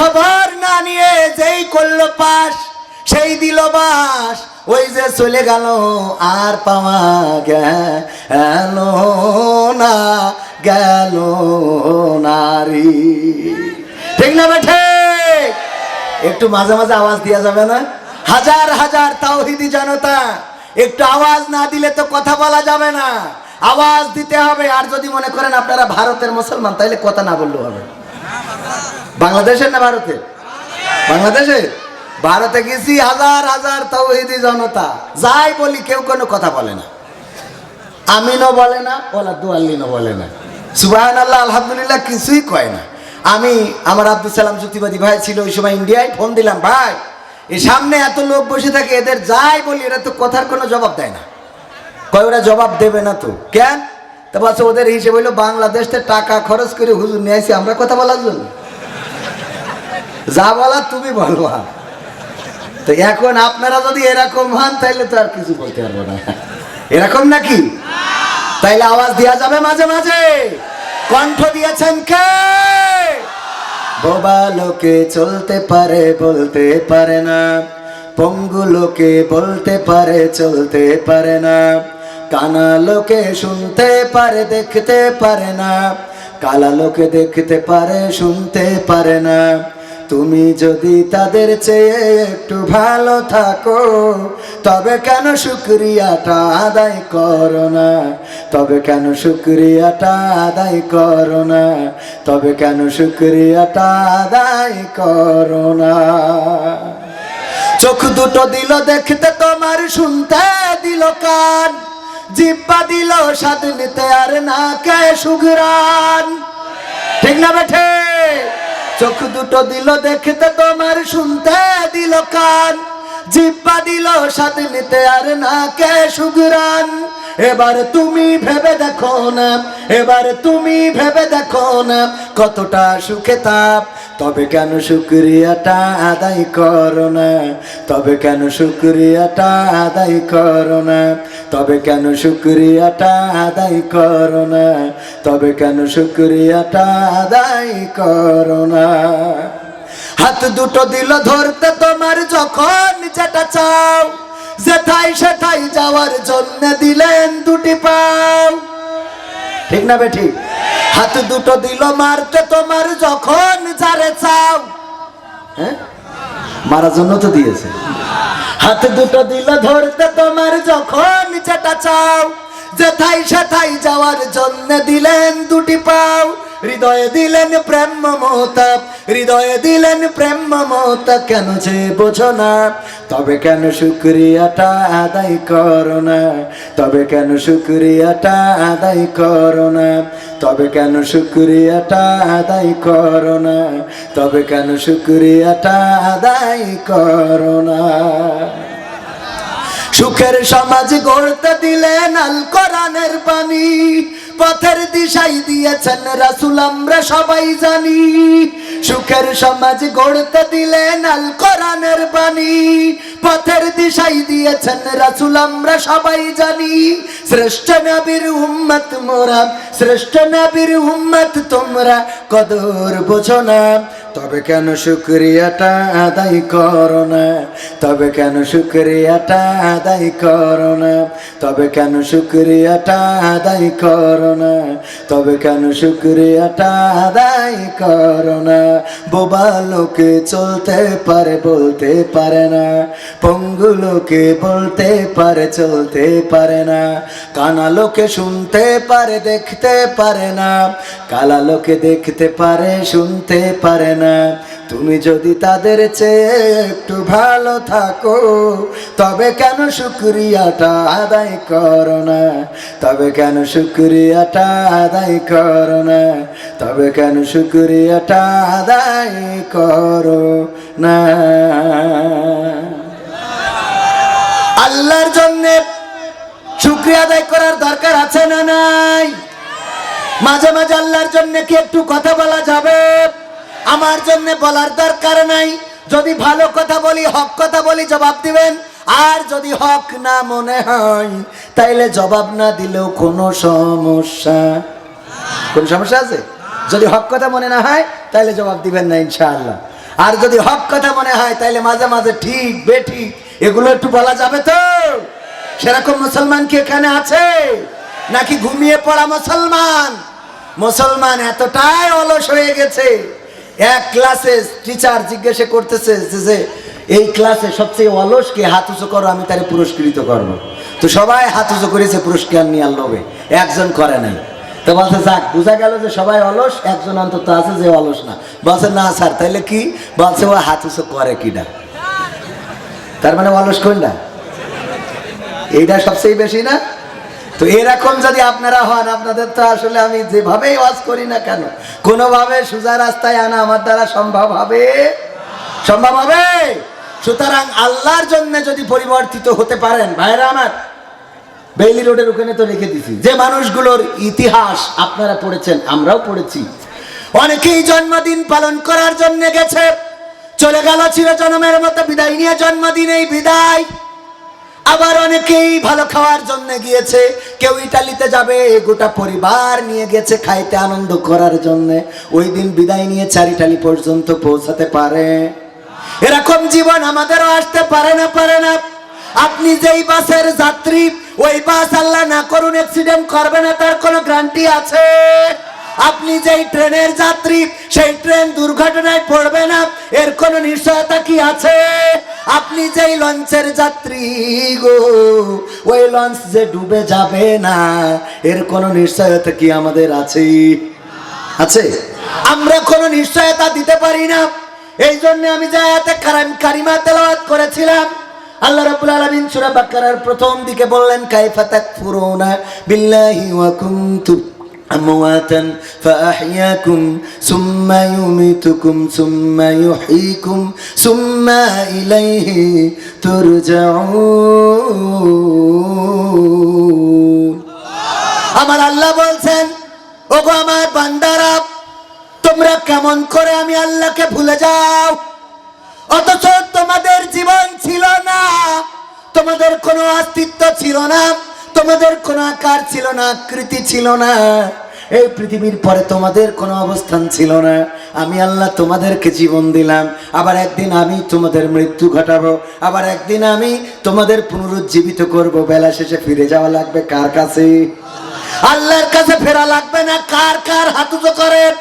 খবর না নিয়ে যেই করল পাশ, সেই দিল বাস। ওই যে চলে গেল, আর পাওয়া গেল না, গেল নারী। ঠিক না বেঠে? একটু মাঝে মাঝে আওয়াজ দেওয়া যাবে না? হাজার হাজার তাওহিদি জনতা, একটু আওয়াজ না দিলে তো কথা বলা যাবে না। আওয়াজ দিতে হবে, আর যদি মনে করেন আপনারা ভারতের মুসলমান, তাইলে কথা না বললেও হবে। বাংলাদেশের না ভারতে বাংলাদেশের? ভারতে গেছি, হাজার হাজার তাওহিদি জনতা। যাই বলি, কেউ কোনো কথা বলে না। আমিনও বলে না ওলা দুয়াল্লিনও বলে না। সুবাহ আল্লাহ আলহামদুলিল্লাহ, কিছুই কয় না। আমি, আমার আব্দুল সালাম যুক্তিবাদী ভাই ছিল ওই সময় ইন্ডিয়ায়, ফোন দিলাম, ভাই এই সামনে এত লোক বসে থাকে, এদের যাই বলি, এরা তো কথার কোনো জবাব দেয় না। কয়, ওরা জবাব দেবে না তো। কেন? তারপর ওদের হিসেবে হইল বাংলাদেশে টাকা খরচ করে হুজুর নিয়ে আসি আমরা কথা বলার জন্য। যা বলার তুমি বলবা। তো এখন আপনারা যদি এরকম হন, তাইলে তো আর কিছু বলতে পারব না। এরকম নাকি? তাইলে আওয়াজ দেওয়া যাবে মাঝে মাঝে? কণ্ঠ দিয়েছেন কে? বোবা লোকে চলতে পারে, বলতে পারে না। পঙ্গু লোকে বলতে পারে, চলতে পারে না। কানা লোকে শুনতে পারে, দেখতে পারে না। কালা লোকে দেখতে পারে, শুনতে পারে না। তুমি যদি তাদের চেয়ে একটু ভালো থাকো, তবে কেন শুক্রিয়াটা আদায় করো না? তবে কেন শুক্রিয়াটা আদায় করো না? তবে কেন শুক্রিয়াটা আদায় করো না? চোখ দুটো দিল দেখতে তোমার, শুনতে দিল কান। জিব্বা দিল স্বাদ নিতে আর না কে সুঘরান ঠিক না বেঠে? চোখ দুটো দিল দেখতে তোমার, শুনতে দিল কান। জিব্বা দিল স্বাদ নিতে আর না কে সুগরান। এবার তুমি ভেবে দেখো না, এবার তুমি ভেবে দেখো না, কতটা সুখে তাপ। তবে কেন শুক্রিয়াটা আদায় করো না? তবে কেন শুক্রিয়াটা আদায় করো না? তবে কেন শুক্রিয়াটা আদায় করো না? তবে কেন শুক্রিয়াটা আদায় করো না? হাত দুটো দিল ধরতে তোমার যখন যেটা চাও। যেথায় সেথায় যাওয়ার জন্য দিলেন দুটি পাও। ঠিক না বেঠি? হাত দুটো দিল মারতে, তোমার যখন যারে চাও। হ্যাঁ? মারার জন্য তো দিয়েছে। হাত দুটো দিল ধরতে, তোমার যখন যেটা চাও। যেথাই সেথাই যাওয়ার জন্য দিলেন দুটি পাও। হৃদয়ে দিলেন প্রেম মমতা হৃদয়ে দিলেন প্রেম মমতা, কেন যে বোঝো না? তবে কেন শুক্রিয়াটা আদায় করো না? তবে কেন শুক্রিয়াটা আদায় করো না? তবে কেন শুক্রিয়াটা আদায় করো না? তবে কেন শুক্রিয়াটা আদায় করো না? সুখের সমাজ গড়তে দিলেন আল কোরআনের বাণী, পথের দিশাই দিয়েছেন রাসুল, আমরা সবাই জানি। সুখের সমাজ গড়তে দিলেন আল কোরআনের বাণী। পথের দিশাই দিয়েছেন রাসুল, আমরা সবাই জানি। শ্রেষ্ঠ নবীর উম্মত মোরা শ্রেষ্ঠ নবীর উম্মত তোমরা কদর বোঝো না। তবে কেন শুক্রিয়াটা আদায় করো না? তবে কেন শুক্রিয়াটা আদায় করো না? তবে কেন শুক্রিয়াটা আদায় করো না? তবে কেন শুক্রিয়াটা আদায় করো না? বোবা লোকে চলতে পারে, বলতে পারে না। পঙ্গু লোকে বলতে পারে, চলতে পারে না। কানা লোকে শুনতে পারে, দেখতে পারে না। কালা লোকে দেখতে পারে, শুনতে পারে না। তুমি যদি তাদের চেয়ে একটু ভালো থাকো, তবে কেন শুক্রিয়াটা আদায় করো না? তবে কেন শুক্রিয়াটা আদায় করো না? তবে কেন শুক্রিয়াটা আদায় করো না? আল্লাহর জন্য শুক্রিয়া আদায় করার দরকার আছে না নাই? মাঝে মাঝে আল্লাহর জন্য কি একটু কথা বলা যাবে? আমার জন্য বলার দরকার নাই। যদি ভালো কথা বলি, হক কথা বলি, জবাব দিবেন। আর যদি হক না মনে হয়, তাইলে জবাব না দিলেও কোনো সমস্যা। কোন সমস্যা আছে? যদি হক কথা মনে না হয় তাহলে জবাব দিবেন না, ইনশাআল্লাহ। আর যদি হক কথা মনে হয়, তাইলে মাঝে মাঝে ঠিক, বেঠিক, এগুলো একটু বলা যাবে তো? সেরকম মুসলমান কি এখানে আছে? নাকি ঘুমিয়ে পড়া মুসলমান? মুসলমান এতটাই অলস হয়ে গেছে। এক ক্লাসে টিচার জিজ্ঞাসা করতেছে যে, এই ক্লাসে সবচেয়ে অলস কে হাত উঁচু করো আমি তারে পুরস্কৃত করব। তো সবাই হাত উঁচু করেছে পুরস্কার নিয়ে লোভে একজন করে নাই। তো বলছে যাক বোঝা গেল যে সবাই অলস একজন অন্তত আছে যে অলস না। বলছে না স্যার তাইলে কি? বলছে ও হাত উঁচু করে কিনা তার মানে অলস কোনটা এইটা সবচেয়ে বেশি না? তো এরকম যদি আপনারা হন, আপনাদের তো আসলে আমি যেভাবেই ওয়াজ করি না কেন, কোনোভাবে সোজা রাস্তায় আনা আমার দ্বারা সম্ভব হবে? সম্ভব হবে? সুতরাং আল্লাহর জন্য যদি পরিবর্তিত হতে পারেন, ভাইরা আমার, বেইলি রোডের ওখানে তো রেখে দিছি। যে মানুষগুলোর ইতিহাস আপনারা পড়েছেন, আমরাও পড়েছি। অনেকেই জন্মদিন পালন করার জন্য গেছে, চলে গেল জন্মের মতো বিদায় নিয়ে জন্মদিনেই বিদায়। আবার অনেকেই ভালো খাওয়ার জন্য গিয়েছে। কেউ ইটালিতে যাবে, গোটা পরিবার নিয়ে গেছে খাইতে আনন্দ করার জন্য। ওই দিন বিদায় নিয়ে চার ইটালি পর্যন্ত পৌঁছাতে পারে। এরকম জীবন আমাদেরও আসতে পারে না পারে না। আপনি যেই বাসের যাত্রী, ওই বাস আল্লাহ না করুন অ্যাক্সিডেন্ট করবে না, তার কোনো গ্যারান্টি আছে? আপনি যেই ট্রেনের যাত্রী, সেই ট্রেন দুর্ঘটনায় পড়বে না, এর কোনো নিশ্চয়তা কি আছে? আপনি যেই লঞ্চের যাত্রী গো, ওই লঞ্চ যে ডুবে যাবে না, এর কোনো নিশ্চয়তা কি আমাদের আছে? আছে। আমরা কোনো নিশ্চয়তা দিতে পারি না। এই জন্য আমি জায়াতে কারাম তেলাওয়াত করেছিলাম, আল্লাহ রাব্বুল আলামিন সূরা বাকারার প্রথম দিকে বললেন, কাইফা তাকফুরুনা বিল্লাহি ওয়া أمواتا فأحياكم ثم يميتكم ثم يحييكم ثم إليه ترجعون আমার আল্লাহ বলছেন ওগো আমার বান্দারা তোমরা কেমন করে আমি আল্লাহকে ভুলে যাও অথচ তোমাদের জীবন ছিল না তোমাদের কোনো অস্তিত্ব ছিল না তোমাদের কোনো আকার ছিল না, আকৃতি ছিল না। এই পৃথিবীর পরে তোমাদের কোনো অবস্থান ছিল না। আমি আল্লাহ তোমাদেরকে জীবন দিলাম। আবার একদিন আমি তোমাদের মৃত্যু ঘটাবো। আবার একদিন আমি তোমাদের পুনরুজ্জীবিত করব। বেলা শেষে ফিরে যাওয়া লাগবে কার কাছে? আল্লাহর কাছে ফেরা লাগবে না। কার কার হাতুজো করেন